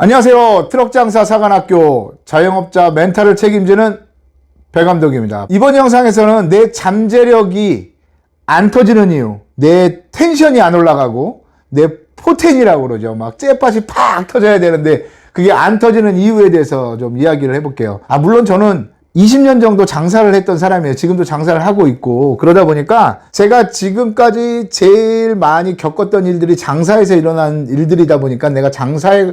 안녕하세요. 트럭장사 사관학교 자영업자 멘탈을 책임지는 배 감독입니다. 이번 영상에서는 내 잠재력이 안 터지는 이유, 내 텐션이 안 올라가고 내 포텐이라고 그러죠. 막 째밭이 팍 터져야 되는데 그게 안 터지는 이유에 대해서 좀 이야기를 해볼게요. 아 물론 저는 20년 정도 장사를 했던 사람이에요. 지금도 장사를 하고 있고 그러다 보니까 제가 지금까지 제일 많이 겪었던 일들이 장사에서 일어난 일들이다 보니까 내가 장사에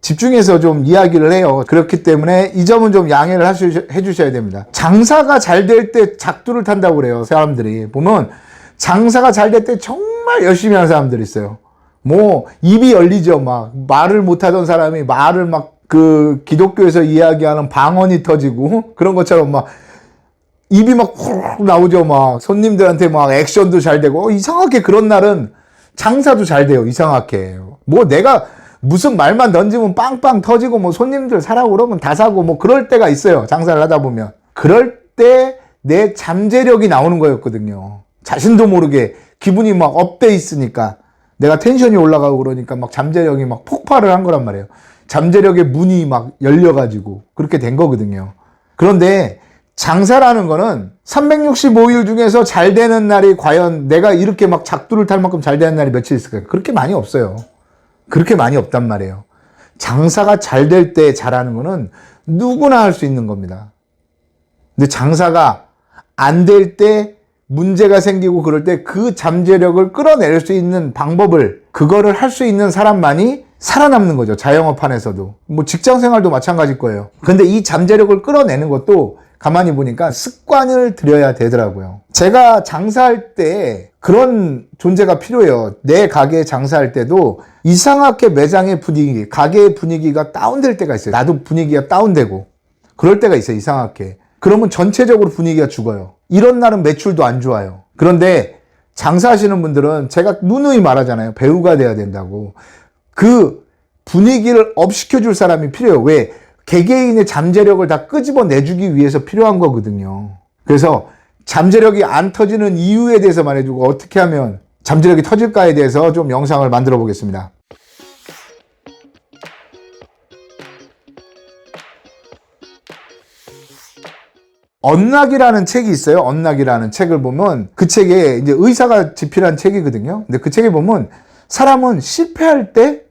집중해서 좀 이야기를 해요. 그렇기 때문에 이 점은 좀 양해를 하시, 해주셔야 됩니다. 장사가 잘 될 때 작두를 탄다고 그래요. 사람들이. 보면 장사가 잘 될 때 정말 열심히 하는 사람들이 있어요. 뭐, 입이 열리죠. 막, 말을 못하던 사람이 말을 막, 그, 기독교에서 이야기하는 방언이 터지고, 그런 것처럼 막, 입이 막 후룩 나오죠. 막, 손님들한테 막 액션도 잘 되고, 어, 이상하게 그런 날은 장사도 잘 돼요. 이상하게. 뭐, 내가, 무슨 말만 던지면 빵빵 터지고 뭐 손님들 사라고 그러면 다 사고 뭐 그럴 때가 있어요. 장사를 하다 보면. 그럴 때 내 잠재력이 나오는 거였거든요. 자신도 모르게 기분이 막 업돼 있으니까 내가 텐션이 올라가고 그러니까 막 잠재력이 막 폭발을 한 거란 말이에요. 잠재력의 문이 막 열려가지고 그렇게 된 거거든요. 그런데 장사라는 거는 365일 중에서 잘 되는 날이 과연 내가 이렇게 막 작두를 탈 만큼 잘 되는 날이 며칠 있을까요? 그렇게 많이 없어요. 그렇게 많이 없단 말이에요. 장사가 잘 될 때 잘하는 거는 누구나 할 수 있는 겁니다. 근데 장사가 안 될 때 문제가 생기고 그럴 때 그 잠재력을 끌어낼 수 있는 방법을 그거를 할 수 있는 사람만이 살아남는 거죠. 자영업 안에서도. 뭐 직장 생활도 마찬가지일 거예요. 근데 이 잠재력을 끌어내는 것도 가만히 보니까 습관을 들여야 되더라고요. 제가 장사할 때 그런 존재가 필요해요. 내 가게 장사할 때도 이상하게 매장의 분위기, 가게의 분위기가 다운될 때가 있어요. 나도 분위기가 다운되고. 그럴 때가 있어요. 이상하게. 그러면 전체적으로 분위기가 죽어요. 이런 날은 매출도 안 좋아요. 그런데 장사하시는 분들은 제가 누누이 말하잖아요. 배우가 돼야 된다고. 그 분위기를 업 시켜줄 사람이 필요해요. 왜? 개개인의 잠재력을 다 끄집어 내주기 위해서 필요한 거거든요. 그래서 잠재력이 안 터지는 이유에 대해서 말해주고 어떻게 하면 잠재력이 터질까에 대해서 좀 영상을 만들어 보겠습니다. 언락이라는 책이 있어요. 언락이라는 책을 보면 그 책에 이제 의사가 집필한 책이거든요. 근데 그 책에 보면 사람은 실패할 때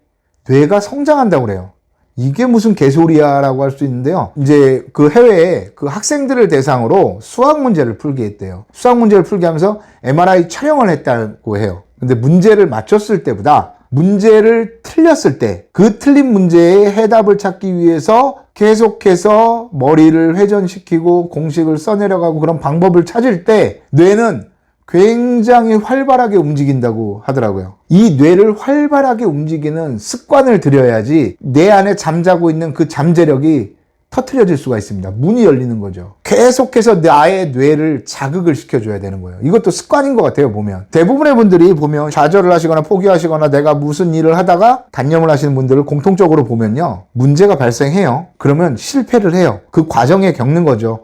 뇌가 성장한다고 그래요. 이게 무슨 개소리야라고 할 수 있는데요. 이제 그 해외에 그 학생들을 대상으로 수학 문제를 풀게 했대요. 수학 문제를 풀게 하면서 MRI 촬영을 했다고 해요. 근데 문제를 맞췄을 때보다 문제를 틀렸을 때 그 틀린 문제의 해답을 찾기 위해서 계속해서 머리를 회전시키고 공식을 써내려가고 그런 방법을 찾을 때 뇌는 굉장히 활발하게 움직인다고 하더라고요. 이 뇌를 활발하게 움직이는 습관을 들여야지 내 안에 잠자고 있는 그 잠재력이 터트려질 수가 있습니다. 문이 열리는 거죠. 계속해서 나의 뇌를 자극을 시켜줘야 되는 거예요. 이것도 습관인 것 같아요, 보면. 대부분의 분들이 보면 좌절을 하시거나 포기하시거나 내가 무슨 일을 하다가 단념을 하시는 분들을 공통적으로 보면요. 문제가 발생해요. 그러면 실패를 해요. 그 과정에 겪는 거죠.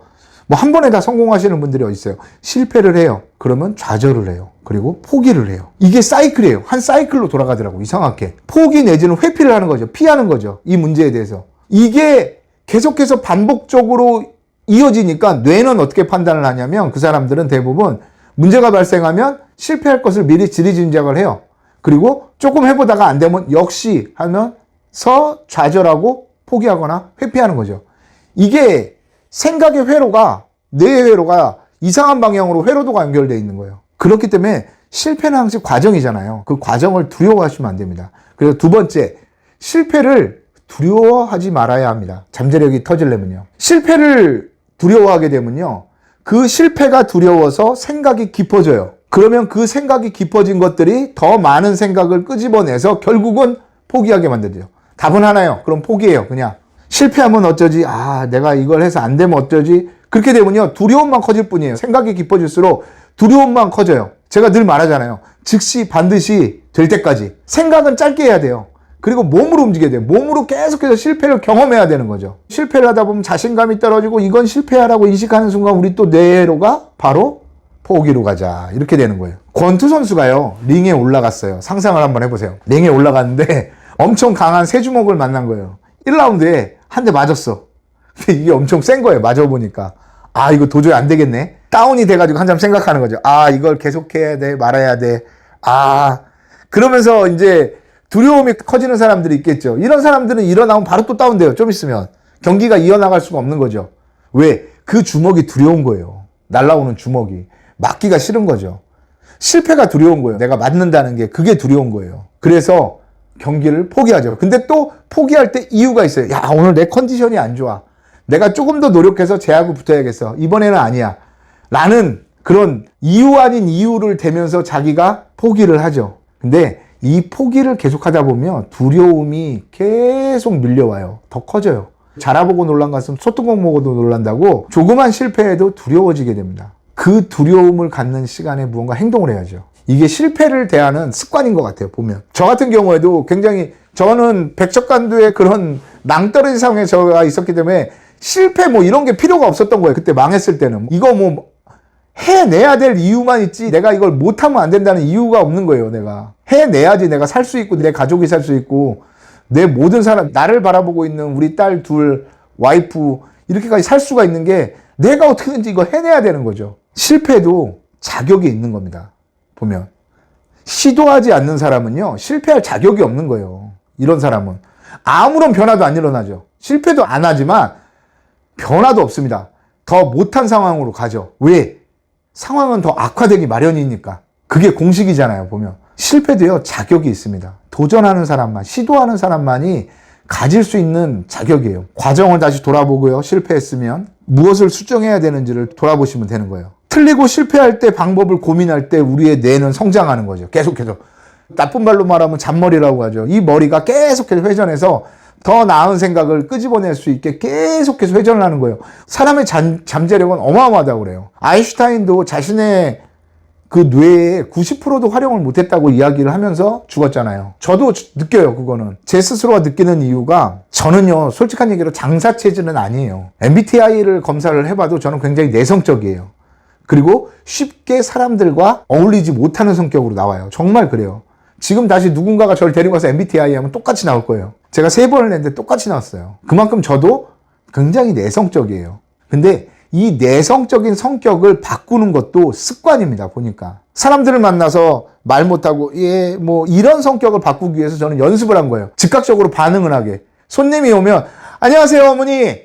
뭐 한 번에 다 성공하시는 분들이 어디 있어요? 실패를 해요. 그러면 좌절을 해요. 그리고 포기를 해요. 이게 사이클이에요. 한 사이클로 돌아가더라고, 이상하게. 포기 내지는 회피를 하는 거죠. 피하는 거죠. 이 문제에 대해서. 이게 계속해서 반복적으로 이어지니까 뇌는 어떻게 판단을 하냐면 그 사람들은 대부분 문제가 발생하면 실패할 것을 미리 지리짐작을 해요. 그리고 조금 해보다가 안 되면 역시 하면서 좌절하고 포기하거나 회피하는 거죠. 이게 생각의 회로가 뇌의 회로가 이상한 방향으로 회로도가 연결되어 있는 거예요. 그렇기 때문에 실패는 항상 과정이잖아요. 그 과정을 두려워하시면 안 됩니다. 그리고 두 번째, 실패를 두려워하지 말아야 합니다. 잠재력이 터지려면요. 실패를 두려워하게 되면요. 그 실패가 두려워서 생각이 깊어져요. 그러면 그 생각이 깊어진 것들이 더 많은 생각을 끄집어내서 결국은 포기하게 만들죠. 답은 하나요. 그럼 포기해요. 그냥. 실패하면 어쩌지? 아, 내가 이걸 해서 안 되면 어쩌지? 그렇게 되면요. 두려움만 커질 뿐이에요. 생각이 깊어질수록 두려움만 커져요. 제가 늘 말하잖아요. 즉시 반드시 될 때까지. 생각은 짧게 해야 돼요. 그리고 몸으로 움직여야 돼요. 몸으로 계속해서 실패를 경험해야 되는 거죠. 실패를 하다 보면 자신감이 떨어지고 이건 실패야라고 인식하는 순간 우리 또 뇌로가 바로 포기로 가자. 이렇게 되는 거예요. 권투 선수가요, 링에 올라갔어요. 상상을 한번 해보세요. 링에 올라갔는데, 엄청 강한 세 주먹을 만난 거예요. 1라운드에 한 대 맞았어. 근데 이게 엄청 센 거예요. 맞아보니까. 아, 이거 도저히 안 되겠네. 다운이 돼가지고 한참 생각하는 거죠. 아, 이걸 계속해야 돼, 말아야 돼. 아, 그러면서 이제 두려움이 커지는 사람들이 있겠죠. 이런 사람들은 일어나면 바로 또 다운돼요. 좀 있으면. 경기가 이어나갈 수가 없는 거죠. 왜? 그 주먹이 두려운 거예요. 날라오는 주먹이. 맞기가 싫은 거죠. 실패가 두려운 거예요. 내가 맞는다는 게 그게 두려운 거예요. 그래서 경기를 포기하죠. 근데 또 포기할 때 이유가 있어요. 야, 오늘 내 컨디션이 안 좋아. 내가 조금 더 노력해서 제하고 붙어야겠어. 이번에는 아니야. 라는 그런 이유 아닌 이유를 대면서 자기가 포기를 하죠. 근데 이 포기를 계속하다 보면 두려움이 계속 밀려와요. 더 커져요. 자라보고 놀란 것은 소뚜껑 먹어도 놀란다고 조그만 실패에도 두려워지게 됩니다. 그 두려움을 갖는 시간에 무언가 행동을 해야죠. 이게 실패를 대하는 습관인 것 같아요, 보면. 저 같은 경우에도 굉장히, 저는 백척간두의 그런 낭떠러지 상황에 저가 있었기 때문에 실패 뭐 이런 게 필요가 없었던 거예요. 그때 망했을 때는. 이거 뭐 해내야 될 이유만 있지 내가 이걸 못하면 안 된다는 이유가 없는 거예요, 내가. 해내야지 내가 살 수 있고 내 가족이 살 수 있고 내 모든 사람, 나를 바라보고 있는 우리 딸 둘, 와이프, 이렇게까지 살 수가 있는 게 내가 어떻게든지 이거 해내야 되는 거죠. 실패도 자격이 있는 겁니다. 보면. 시도하지 않는 사람은요, 실패할 자격이 없는 거예요. 이런 사람은. 아무런 변화도 안 일어나죠. 실패도 안 하지만 변화도 없습니다. 더 못한 상황으로 가죠. 왜? 상황은 더 악화되기 마련이니까. 그게 공식이잖아요, 보면. 실패도요, 자격이 있습니다. 도전하는 사람만, 시도하는 사람만이 가질 수 있는 자격이에요. 과정을 다시 돌아보고요, 실패했으면 무엇을 수정해야 되는지를 돌아보시면 되는 거예요. 틀리고 실패할 때 방법을 고민할 때 우리의 뇌는 성장하는 거죠. 계속해서. 나쁜 말로 말하면 잔머리라고 하죠. 이 머리가 계속해서 회전해서 더 나은 생각을 끄집어낼 수 있게 계속해서 회전을 하는 거예요. 사람의 잠, 잠재력은 어마어마하다고 그래요. 아인슈타인도 자신의 그 뇌에 90%도 활용을 못했다고 이야기를 하면서 죽었잖아요. 저도 느껴요, 그거는. 제 스스로가 느끼는 이유가 저는요, 솔직한 얘기로 장사 체질은 아니에요. MBTI를 검사를 해봐도 저는 굉장히 내성적이에요. 그리고 쉽게 사람들과 어울리지 못하는 성격으로 나와요. 정말 그래요. 지금 다시 누군가가 저를 데리고 가서 MBTI 하면 똑같이 나올 거예요. 제가 세 번을 냈는데 똑같이 나왔어요. 그만큼 저도 굉장히 내성적이에요. 근데 이 내성적인 성격을 바꾸는 것도 습관입니다, 보니까. 사람들을 만나서 말 못하고, 예, 뭐, 이런 성격을 바꾸기 위해서 저는 연습을 한 거예요. 즉각적으로 반응을 하게. 손님이 오면, 안녕하세요, 어머니.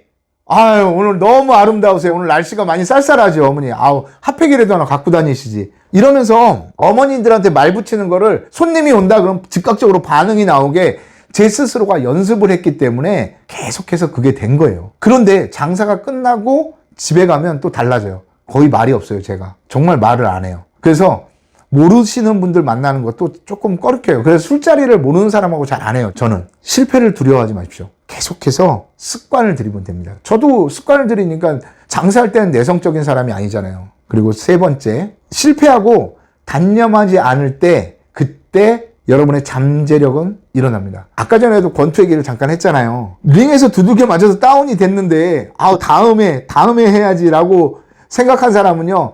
아유, 오늘 너무 아름다우세요. 오늘 날씨가 많이 쌀쌀하죠, 어머니. 아우, 핫팩이라도 하나 갖고 다니시지. 이러면서 어머니들한테 말 붙이는 거를 손님이 온다 그럼 즉각적으로 반응이 나오게 제 스스로가 연습을 했기 때문에 계속해서 그게 된 거예요. 그런데 장사가 끝나고 집에 가면 또 달라져요. 거의 말이 없어요, 제가. 정말 말을 안 해요. 그래서 모르시는 분들 만나는 것도 조금 꺼릿해요. 그래서 술자리를 모르는 사람하고 잘 안 해요, 저는. 실패를 두려워하지 마십시오. 계속해서 습관을 들이면 됩니다. 저도 습관을 들이니까 장사할 때는 내성적인 사람이 아니잖아요. 그리고 세 번째, 실패하고 단념하지 않을 때, 그때 여러분의 잠재력은 일어납니다. 아까 전에도 권투 얘기를 잠깐 했잖아요. 링에서 두들겨 맞아서 다운이 됐는데, 아 다음에, 다음에 해야지라고 생각한 사람은요,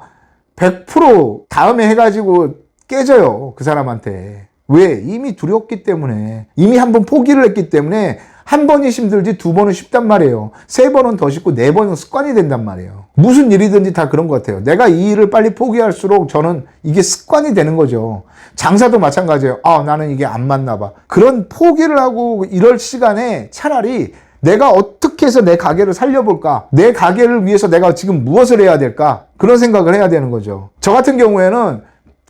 100% 다음에 해가지고 깨져요. 그 사람한테. 왜? 이미 두렵기 때문에. 이미 한 번 포기를 했기 때문에 한 번이 힘들지 두 번은 쉽단 말이에요. 세 번은 더 쉽고 네 번은 습관이 된단 말이에요. 무슨 일이든지 다 그런 것 같아요. 내가 이 일을 빨리 포기할수록 저는 이게 습관이 되는 거죠. 장사도 마찬가지예요. 아, 나는 이게 안 맞나 봐. 그런 포기를 하고 이럴 시간에 차라리 내가 어떻게 해서 내 가게를 살려볼까? 내 가게를 위해서 내가 지금 무엇을 해야 될까? 그런 생각을 해야 되는 거죠. 저 같은 경우에는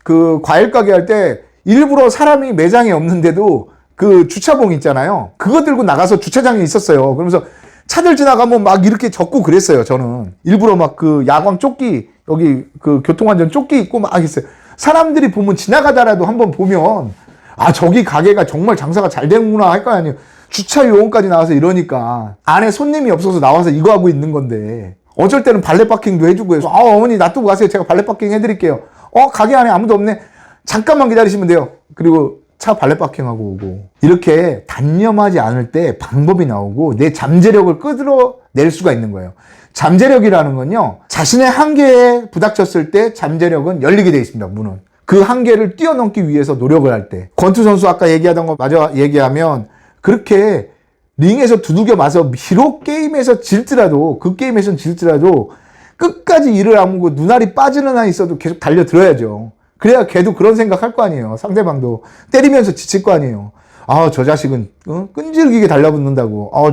그 과일 가게 할 때 일부러 사람이 매장에 없는데도 그 주차봉 있잖아요. 그거 들고 나가서 주차장에 있었어요. 그러면서 차들 지나가면 막 이렇게 적고 그랬어요. 저는 일부러 막 그 야광 조끼 여기 그 교통안전 조끼 입고 막 있어요. 사람들이 보면 지나가다라도 한번 보면 아 저기 가게가 정말 장사가 잘 되는구나 할 거 아니에요. 주차 요원까지 나와서 이러니까 안에 손님이 없어서 나와서 이거 하고 있는 건데 어쩔 때는 발레 파킹도 해주고 해서 아 어머니 놔두고 가세요. 제가 발레 파킹 해드릴게요. 어 가게 안에 아무도 없네. 잠깐만 기다리시면 돼요. 그리고 차 발레 파킹하고 오고 이렇게 단념하지 않을 때 방법이 나오고 내 잠재력을 끌어낼 수가 있는 거예요. 잠재력이라는 건요 자신의 한계에 부닥쳤을 때 잠재력은 열리게 돼 있습니다. 문은 그 한계를 뛰어넘기 위해서 노력을 할 때 권투 선수 아까 얘기하던 거 마저 얘기하면 그렇게 링에서 두들겨 맞아 비록 게임에서 질더라도 그 게임에선 질더라도 끝까지 일을 아무고 눈알이 빠지는 한 있어도 계속 달려들어야죠. 그래야 걔도 그런 생각 할 거 아니에요. 상대방도 때리면서 지칠 거 아니에요. 아, 저 자식은 어? 끈질기게 달라붙는다고. 아,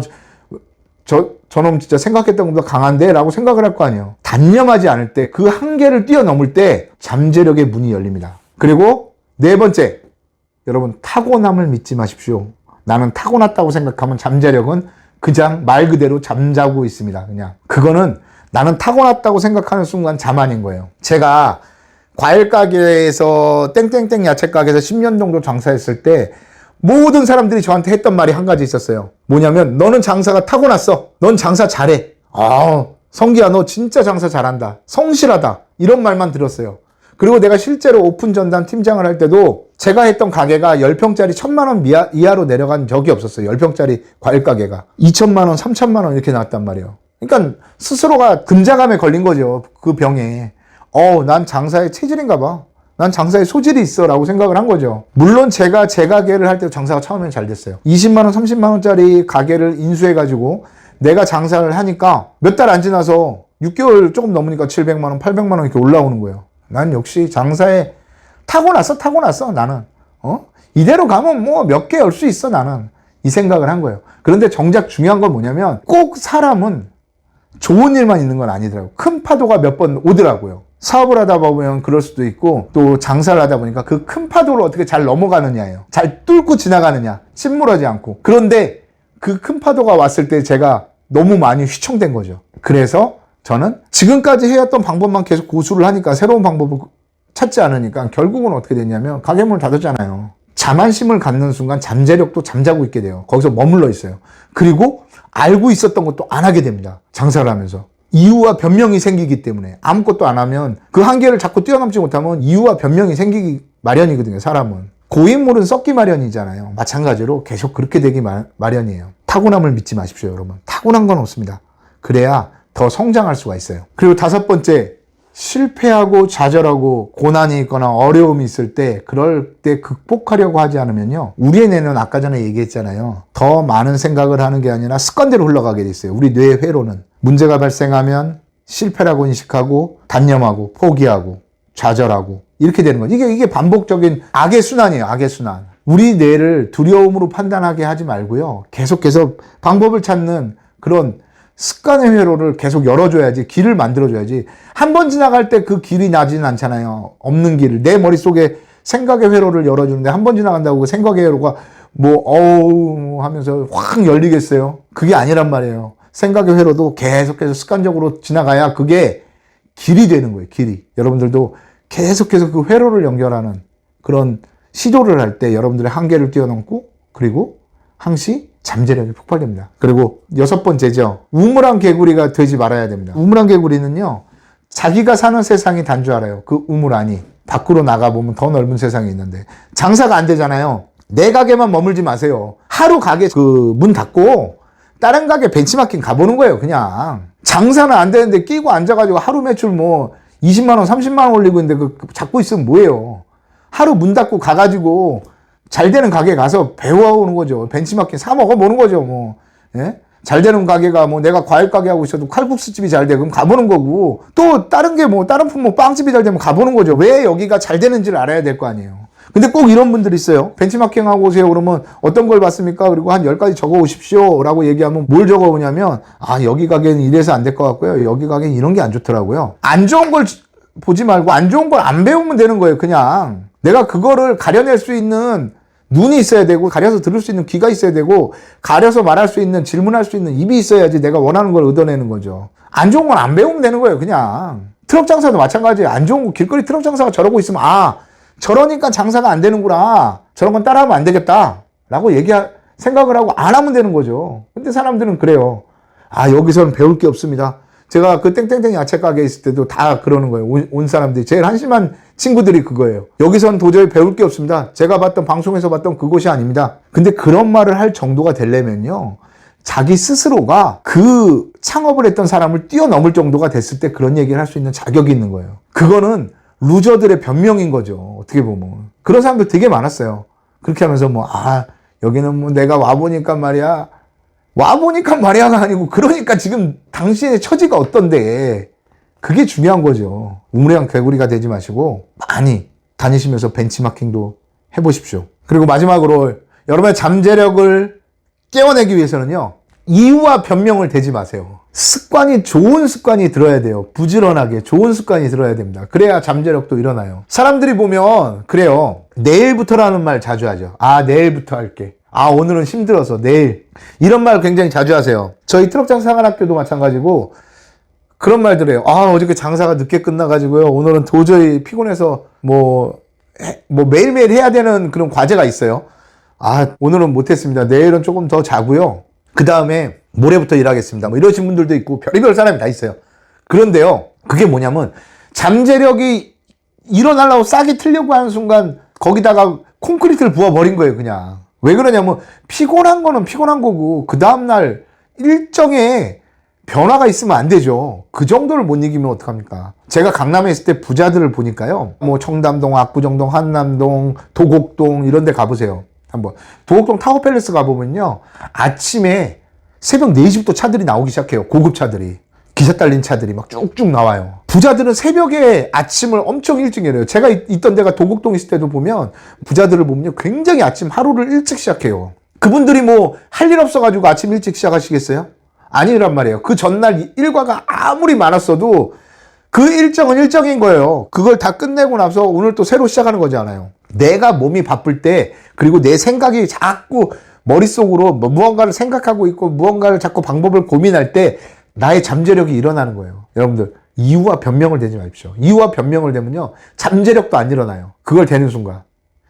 저, 저놈 진짜 생각했던 것보다 강한데? 라고 생각을 할 거 아니에요. 단념하지 않을 때, 그 한계를 뛰어넘을 때, 잠재력의 문이 열립니다. 그리고 네 번째, 여러분, 타고남을 믿지 마십시오. 나는 타고났다고 생각하면 잠재력은 그냥 말 그대로 잠자고 있습니다. 그냥. 그거는 나는 타고났다고 생각하는 순간 자만인 거예요. 제가 과일 가게에서 땡땡땡 야채 가게에서 10년 정도 장사했을 때 모든 사람들이 저한테 했던 말이 한 가지 있었어요. 뭐냐면 너는 장사가 타고났어. 넌 장사 잘해. 아, 성기야 너 진짜 장사 잘한다. 성실하다. 이런 말만 들었어요. 그리고 내가 실제로 오픈 전담 팀장을 할 때도 제가 했던 가게가 10평짜리 1000만 원 이하로 내려간 적이 없었어요. 10평짜리 과일 가게가. 2천만 원, 3천만 원 이렇게 나왔단 말이에요. 그러니까 스스로가 근자감에 걸린 거죠. 그 병에. 어, 난 장사의 체질인가 봐. 난 장사에 소질이 있어 라고 생각을 한 거죠. 물론 제가 제 가게를 할 때 장사가 처음엔 잘 됐어요. 20만원, 30만원짜리 가게를 인수해 가지고 내가 장사를 하니까 몇 달 안 지나서 6개월 조금 넘으니까 700만원, 800만원 이렇게 올라오는 거예요. 난 역시 장사에 타고났어, 타고났어, 나는. 어? 이대로 가면 뭐 몇 개 열 수 있어, 나는. 이 생각을 한 거예요. 그런데 정작 중요한 건 뭐냐면 꼭 사람은 좋은 일만 있는 건 아니더라고요. 큰 파도가 몇 번 오더라고요. 사업을 하다 보면 그럴 수도 있고 또 장사를 하다 보니까 그 큰 파도를 어떻게 잘 넘어가느냐예요. 잘 뚫고 지나가느냐. 침몰하지 않고. 그런데 그 큰 파도가 왔을 때 제가 너무 많이 휘청된 거죠. 그래서 저는 지금까지 해왔던 방법만 계속 고수를 하니까 새로운 방법을 찾지 않으니까 결국은 어떻게 됐냐면 가게 문을 닫았잖아요. 자만심을 갖는 순간 잠재력도 잠자고 있게 돼요. 거기서 머물러 있어요. 그리고 알고 있었던 것도 안 하게 됩니다. 장사를 하면서. 이유와 변명이 생기기 때문에 아무것도 안 하면 그 한계를 자꾸 뛰어넘지 못하면 이유와 변명이 생기기 마련이거든요, 사람은. 고인물은 썩기 마련이잖아요. 마찬가지로 계속 그렇게 되기 마, 마련이에요. 타고남을 믿지 마십시오, 여러분. 타고난 건 없습니다. 그래야 더 성장할 수가 있어요. 그리고 다섯 번째, 실패하고 좌절하고 고난이 있거나 어려움이 있을 때 그럴 때 극복하려고 하지 않으면요. 우리의 뇌는 아까 전에 얘기했잖아요. 더 많은 생각을 하는 게 아니라 습관대로 흘러가게 돼 있어요. 우리 뇌의 회로는. 문제가 발생하면 실패라고 인식하고 단념하고 포기하고 좌절하고 이렇게 되는 거죠. 이게 이게 반복적인 악의 순환이에요. 악의 순환. 우리 뇌를 두려움으로 판단하게 하지 말고요. 계속 계속 방법을 찾는 그런 습관의 회로를 계속 열어줘야지 길을 만들어줘야지. 한 번 지나갈 때 그 길이 나지는 않잖아요. 없는 길을. 내 머릿속에 생각의 회로를 열어주는데 한 번 지나간다고 그 생각의 회로가 뭐 어우 하면서 확 열리겠어요? 그게 아니란 말이에요. 생각의 회로도 계속해서 습관적으로 지나가야 그게 길이 되는 거예요 길이. 여러분들도 계속해서 그 회로를 연결하는 그런 시도를 할 때 여러분들의 한계를 뛰어넘고 그리고 항시 잠재력이 폭발됩니다. 그리고 여섯 번째죠. 우물한 개구리가 되지 말아야 됩니다. 우물한 개구리는요, 자기가 사는 세상이 단 줄 알아요. 그 우물 안이. 밖으로 나가보면 더 넓은 세상이 있는데. 장사가 안 되잖아요. 내 가게만 머물지 마세요. 하루 가게 그 문 닫고, 다른 가게 벤치마킹 가보는 거예요, 그냥. 장사는 안 되는데 끼고 앉아가지고 하루 매출 뭐 20만원, 30만원 올리고 있는데 그 잡고 있으면 뭐예요. 하루 문 닫고 가가지고 잘 되는 가게 가서 배워오는 거죠. 벤치마킹 사 먹어보는 거죠, 뭐. 예? 잘 되는 가게가 뭐 내가 과일 가게 하고 있어도 칼국수집이 잘 돼. 그럼 가보는 거고. 또 다른 게 뭐, 다른 품목 빵집이 잘 되면 가보는 거죠. 왜 여기가 잘 되는지를 알아야 될 거 아니에요. 근데 꼭 이런 분들이 있어요. 벤치마킹 하고 오세요. 그러면 어떤 걸 봤습니까? 그리고 한 10가지 적어 오십시오. 라고 얘기하면 뭘 적어 오냐면, 아, 여기 가게는 이래서 안 될 것 같고요. 여기 가게는 이런 게 안 좋더라고요. 안 좋은 걸 보지 말고 안 좋은 걸 안 배우면 되는 거예요. 그냥. 내가 그거를 가려낼 수 있는 눈이 있어야 되고 가려서 들을 수 있는 귀가 있어야 되고 가려서 말할 수 있는 질문할 수 있는 입이 있어야지 내가 원하는 걸 얻어내는 거죠. 안 좋은 건 안 배우면 되는 거예요. 그냥 트럭 장사도 마찬가지예요. 안 좋은 거 길거리 트럭 장사가 저러고 있으면 아 저러니까 장사가 안 되는구나. 저런 건 따라하면 안 되겠다라고 얘기 생각을 하고 안 하면 되는 거죠. 근데 사람들은 그래요. 아 여기서는 배울 게 없습니다. 제가 그 땡땡땡 야채 가게에 있을 때도 다 그러는 거예요. 온, 온 사람들이. 제일 한심한 친구들이 그거예요. 여기선 도저히 배울 게 없습니다. 제가 봤던 방송에서 봤던 그곳이 아닙니다. 근데 그런 말을 할 정도가 되려면요. 자기 스스로가 그 창업을 했던 사람을 뛰어넘을 정도가 됐을 때 그런 얘기를 할 수 있는 자격이 있는 거예요. 그거는 루저들의 변명인 거죠. 어떻게 보면. 그런 사람들 되게 많았어요. 그렇게 하면서 뭐, 아, 여기는 뭐 내가 와보니까 말이야. 와보니까 말이야가 아니고, 그러니까 지금 당신의 처지가 어떤데. 그게 중요한 거죠. 우물양 개구리가 되지 마시고, 많이 다니시면서 벤치마킹도 해보십시오. 그리고 마지막으로, 여러분의 잠재력을 깨워내기 위해서는요, 이유와 변명을 대지 마세요. 습관이 좋은 습관이 들어야 돼요. 부지런하게 좋은 습관이 들어야 됩니다. 그래야 잠재력도 일어나요. 사람들이 보면 그래요. 내일부터라는 말 자주 하죠. 아 내일부터 할게. 아 오늘은 힘들어서 내일 이런 말 굉장히 자주 하세요. 저희 트럭장 사관학교도 마찬가지고 그런 말들 해요. 아 어저께 장사가 늦게 끝나가지고요. 오늘은 도저히 피곤해서 뭐, 해- 뭐 매일매일 해야 되는 그런 과제가 있어요. 아 오늘은 못했습니다. 내일은 조금 더 자고요. 그 다음에 모레부터 일하겠습니다. 뭐 이러신 분들도 있고 별의별 사람이 다 있어요. 그런데요, 그게 뭐냐면 잠재력이 일어나려고 싹이 틀려고 하는 순간 거기다가 콘크리트를 부어버린 거예요, 그냥. 왜 그러냐면 피곤한 거는 피곤한 거고 그 다음날 일정에 변화가 있으면 안 되죠. 그 정도를 못 이기면 어떡합니까? 제가 강남에 있을 때 부자들을 보니까요. 뭐 청담동, 압구정동, 한남동, 도곡동 이런 데 가보세요. 한번. 도곡동 타워팰리스 가보면요. 아침에 새벽 4시부터 차들이 나오기 시작해요. 고급 차들이. 기사 딸린 차들이 막 쭉쭉 나와요. 부자들은 새벽에 아침을 엄청 일찍 일어요. 제가 있- 있던 데가 도곡동 있을 때도 보면 부자들을 보면요. 굉장히 아침 하루를 일찍 시작해요. 그분들이 뭐 할 일 없어가지고 아침 일찍 시작하시겠어요? 아니란 말이에요. 그 전날 이 일과가 아무리 많았어도 그 일정은 일정인 거예요. 그걸 다 끝내고 나서 오늘 또 새로 시작하는 거잖아요. 내가 몸이 바쁠 때, 그리고 내 생각이 자꾸 머릿속으로 뭐 무언가를 생각하고 있고 무언가를 자꾸 방법을 고민할 때 나의 잠재력이 일어나는 거예요. 여러분들, 이유와 변명을 대지 마십시오. 이유와 변명을 대면요. 잠재력도 안 일어나요. 그걸 대는 순간.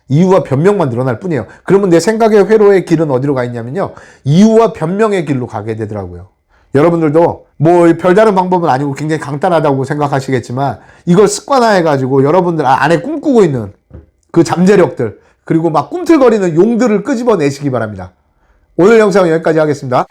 이유와 변명만 늘어날 뿐이에요. 그러면 내 생각의 회로의 길은 어디로 가 있냐면요. 이유와 변명의 길로 가게 되더라고요. 여러분들도 뭐 별다른 방법은 아니고 굉장히 간단하다고 생각하시겠지만 이걸 습관화해가지고 여러분들 안에 꿈꾸고 있는 그 잠재력들 그리고 막 꿈틀거리는 용들을 끄집어내시기 바랍니다. 오늘 영상은 여기까지 하겠습니다.